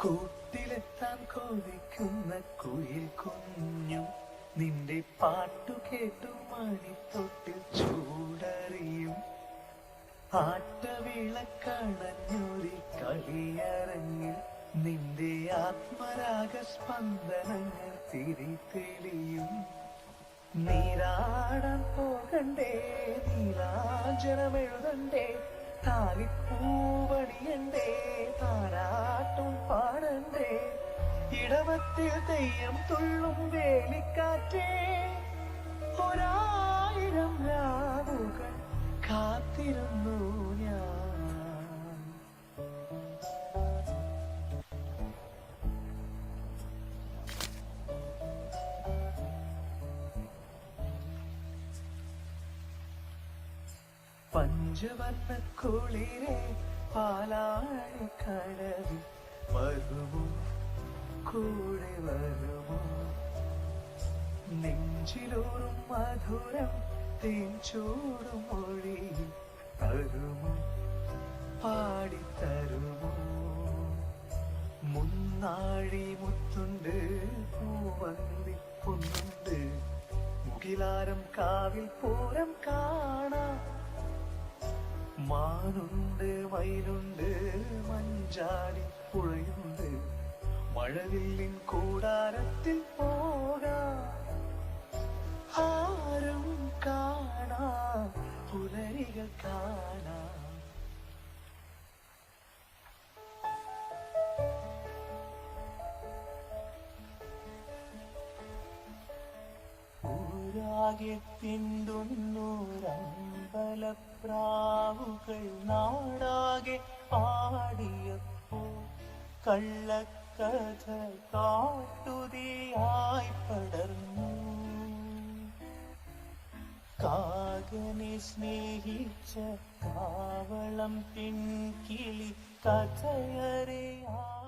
കൂട്ടിലെത്താൻ കൊതിക്കുന്ന കുയിൽ കുഞ്ഞു. നിന്റെ പാട്ടു കേട്ടു മണിത്തൊട്ടിൽ ചൂടറിയും. ആട്ടവിളക്കണഞ്ഞൊരി കളിയരങ്ങിൽ നിന്റെ ആത്മരാഗ സ്പന്ദനങ്ങൾ തിരിതെളിയും നീരാടാൻ പോകണ്ടേ നീലാജനമെഴുതണ്ടേ താലിപ്പൂവണിയണ്ടേ ഇടവത്തിൽ തെയ്യം തുള്ളും വേലിക്കാറ്റേ. ഒരായിരം രാവുകൾ കാത്തിരുന്നു ഞാൻ. പഞ്ചവർണ കുളിരെ പാലാഴി കടവിൽ വരുമോ കൂടെ വരുമോ? നെഞ്ചിലൂറും മധുരം തേൻചൂടും മൊഴി തരുമോ? പാടിത്തരുമോ? മുന്നാഴി മുത്തുണ്ട് പൂവന്തി പൊന്നുണ്ട് മുകിലാരം കാവിൽ പൂരം കാണാം. മാനുണ്ട് മയിലുണ്ട് മഞ്ചാടി പുഴയുണ്ട്. മഴവില്ലിൻ കൂടാരത്തിൽ പോകാം ആരും കാണാ പുലരികൾ കാണാം ഊരാകെ തിണ്ടുന്നൂരമ്പലപ്രാവുകൾ നാടാകെ പാടിയപ്പോ കള്ളക്കഥ കാട്ടുതിയായി പടർന്നു കാകനെ സ്നേഹിച്ച കാവളം പിൻകിളി കഥയറിയാ.